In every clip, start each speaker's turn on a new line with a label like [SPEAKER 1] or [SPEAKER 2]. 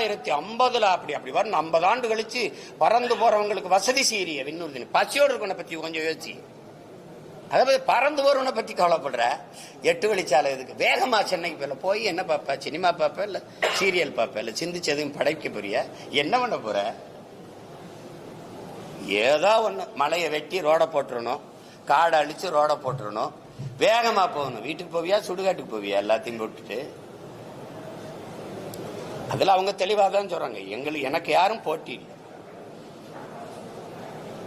[SPEAKER 1] ரெண்டாயிரத்தி ஐம்பதுல அப்படி அப்படி வரணும் ஐம்பது ஆண்டு கழிச்சு பறந்து போறவங்களுக்கு வசதி செய்யறிய விண்ணூர்தி பசியோடு இருக்கவனை பத்தி கொஞ்சம் யோசிச்சு. அதாவது பறந்து போறவனை பத்தி கவலைப்படுற? எட்டு வழிச்சாலை இதுக்கு வேகமா சென்னைக்கு போயில போய் என்ன பார்ப்ப சினிமா பார்ப்ப இல்ல சீரியல் பார்ப்ப இல்ல? சிந்திச்சதும் படைக்க போறிய? என்ன பண்ண போற? ஏதோ ஒண்ணு. மலையை வெட்டி ரோட போட்டுறணும். காடை அழிச்சு ரோட போட்டுறணும். வேகமா போகணும். வீட்டுக்கு போவியா? சுடுகாட்டுக்கு போவியா? எல்லாத்தையும் போட்டுட்டு. அதில் அவங்க தெளிவாக தான் சொல்றாங்க. எங்களுக்கு எனக்கு யாரும் போட்டி இல்லை.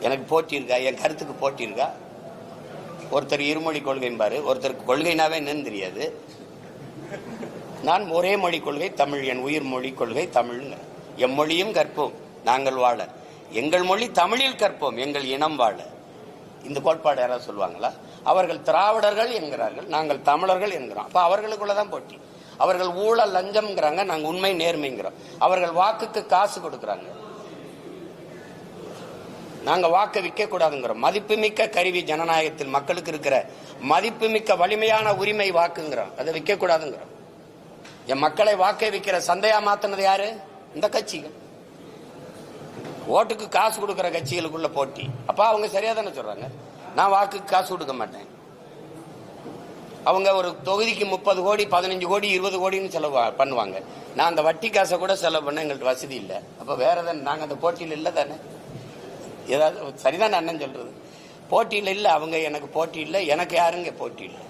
[SPEAKER 1] எனக்கு போட்டி இருக்கா? என் கருத்துக்கு போட்டி இருக்கா? ஒருத்தர் இருமொழி கொள்கைம்பாரு ஒருத்தருக்கு கொள்கைனாவே என்னன்னு தெரியாது. நான் ஒரே மொழி கொள்கை தமிழ். என் உயிர் மொழி கொள்கை எம் எம்மொழியும் கற்போம். நாங்கள் வாழ. எங்கள் மொழி தமிழில் கற்போம். எங்கள் இனம் வாழ. இந்த கோட்பாடு யாராவது சொல்லுவாங்களா? அவர்கள் திராவிடர்கள் என்கிறார்கள். நாங்கள் தமிழர்கள் என்கிறோம். அப்போ அவர்களுக்குள்ள தான் போட்டி. அவர்கள் ஊழல் லஞ்சம்ங்கிறாங்க நாங்கள் உண்மை நேர்மைங்கிறோம். அவர்கள் வாக்குக்கு காசு கொடுக்குறாங்க. நாங்க வாக்கு விற்க கூடாதுங்கிறோம் மதிப்புமிக்க கருவி ஜனநாயகத்தில் மக்களுக்கு இருக்கிற மதிப்புமிக்க வலிமையான உரிமை வாக்குங்கிறோம். அதை விற்க கூடாதுங்கிறோம் என் மக்களை வாக்கை விற்கிற சந்தையா மாத்தினது யாரு? இந்த கட்சிகள். ஓட்டுக்கு காசு கொடுக்கிற கட்சிகளுக்குள்ள போட்டி. அப்போ அவங்க சரியா தானே சொல்றாங்க? நான் வாக்குக்கு காசு கொடுக்க மாட்டேன். அவங்க ஒரு தொகுதிக்கு முப்பது கோடி பதினஞ்சு கோடி இருபது கோடின்னு செலவு பண்ணுவாங்க. நான் அந்த வட்டி காசை கூட செலவு பண்ண எங்கள்கிட்ட வசதி இல்லை. அப்போ வேற தானே நாங்கள் அந்த போட்டியில் இல்லை தானே? ஏதாவது சரிதான் அண்ணன் சொல்றது? போட்டியில் இல்லை அவங்க எனக்கு போட்டி இல்லை எனக்கு யாருங்க போட்டி இல்லை?